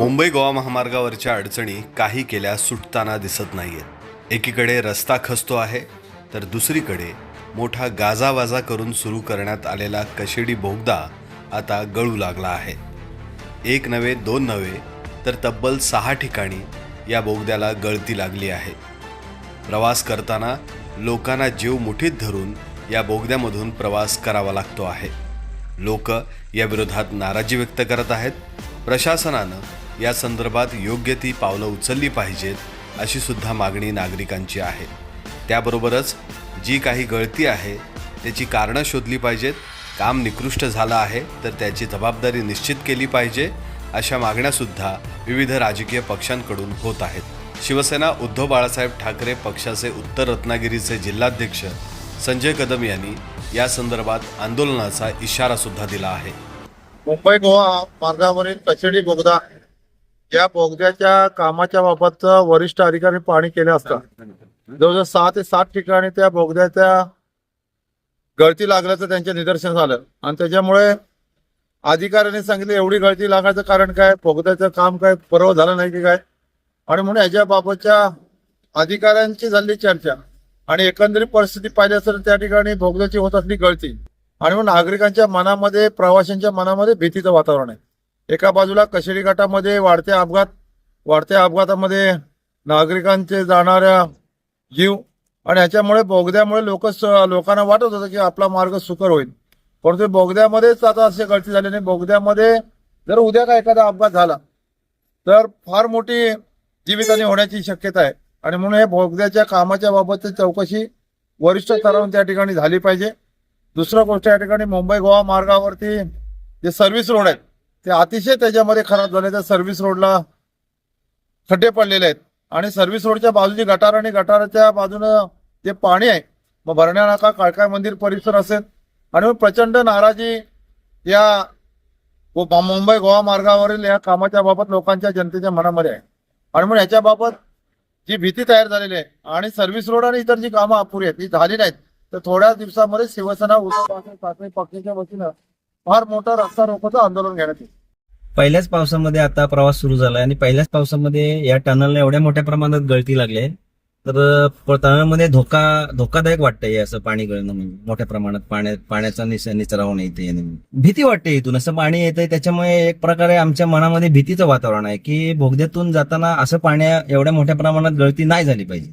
मुंबई गोवा महामार्गावरच्या अडचणी काही केल्या सुटताना दिसत नाहीयेत. एकीकडे रस्ता खचतो आहे तर दुसरीकडे मोठा गाजावाजा करून सुरू करण्यात आलेला कशेडी बोगदा आता गळू लागला आहे. एक नव्हे दोन नव्हे तर तब्बल सहा ठिकाणी या बोगद्याला गळती लागली आहे. प्रवास करताना लोकांना जीव मुठीत धरून या बोगद्यामधून प्रवास करावा लागतो आहे. लोक या विरोधात नाराजी व्यक्त करत आहेत. प्रशासनानं या संदर्भात योग्य ती पावलं उचलली पाहिजेत अशी सुद्धा मागणी नागरिकांची आहे. त्याबरोबरच जी काही गळती आहे त्याची कारणं शोधली पाहिजेत काम निकृष्ट झालं आहे तर त्याची जबाबदारी निश्चित केली पाहिजे अशा मागण्यासुद्धा विविध राजकीय पक्षांकडून होत आहेत. शिवसेना उद्धव बाळासाहेब ठाकरे पक्षाचे उत्तर रत्नागिरीचे जिल्हाध्यक्ष संजय कदम यांनी या संदर्भात आंदोलनाचा इशारा सुद्धा दिला आहे. मुंबई गोवा मार्गावरील कचेडी बोगदा या बोगद्याच्या कामाच्या बाबत वरिष्ठ अधिकारी पाहणी केल्या असतात जवळजवळ सहा ते सात ठिकाणी त्या बोगद्याच्या गळती लागल्याचं त्यांच्या निदर्शन झालं आणि त्याच्यामुळे अधिकाऱ्यांनी सांगितलं एवढी गळती लागायचं कारण काय? बोगद्याचं काम काय? परवा झालं नाही की काय? आणि म्हणून याच्याबाबतच्या अधिकाऱ्यांची झाली चर्चा. आणि एकंदरीत परिस्थिती पाहिली असेल तर त्या ठिकाणी भोगद्याची होत असली गळती. आणि मग नागरिकांच्या मनामध्ये प्रवाशांच्या मनामध्ये भीतीचं वातावरण आहे. एका बाजूला कशेरी घाटामध्ये वाढते अपघात वाढत्या अपघातामध्ये नागरिकांचे जाणाऱ्या जीव आणि ह्याच्यामुळे बोगद्यामुळे लोक लोकांना वाटत होतं की आपला मार्ग सुकर होईल. परंतु बोगद्यामध्येच आता असे गळती झाली नाही बोगद्यामध्ये जर उद्या का एखादा अपघात झाला तर फार मोठी जीवितहानी होण्याची शक्यता आहे. आणि म्हणून हे बोगद्याच्या कामाच्या बाबतची चौकशी वरिष्ठ स्तरावरून त्या ठिकाणी झाली पाहिजे. दुसरं गोष्ट या ठिकाणी मुंबई गोवा मार्गावरती जे सर्व्हिस रोड आहेत ते अतिशय त्याच्यामध्ये खराब झाले. त्या सर्व्हिस रोडला खड्डे पडलेले आहेत. आणि सर्व्हिस रोडच्या बाजूची गटार आणि गटाराच्या बाजूनं जे पाणी आहे मग भरण्या नाका काळकाय मंदिर परिसर असेल. आणि मग प्रचंड नाराजी या मुंबई गोवा मार्गावरील या कामाच्या बाबत लोकांच्या जनतेच्या मनामध्ये आहे. आणि मग याच्याबाबत जी भीती तयार झालेली आहे आणि सर्व्हिस रोड आणि इतर जी कामं अपुरी आहेत ती झाली नाहीत तर थोड्या दिवसामध्ये शिवसेना उद्धव ठाकरे पक्षाच्या वतीनं फार मोठं रस्ता रोकोचं आंदोलन घेण्यात येईल. पहिल्याच पावसामध्ये आता प्रवास सुरू झाला आणि पहिल्याच पावसामध्ये या टनलला एवढ्या मोठ्या प्रमाणात गळती लागली तर टनलमध्ये धोका धोकादायक वाटतंय असं पाणी गळणं म्हणजे मोठ्या प्रमाणात पाण्यात पाण्याचा निस निचरा होणं इथे भीती वाटते इथून असं पाणी येतंय त्याच्यामुळे एक प्रकारे आमच्या मनामध्ये भीतीचं वातावरण आहे की बोगद्यातून जाताना असं पाण्या एवढ्या मोठ्या प्रमाणात गळती नाही झाली पाहिजे.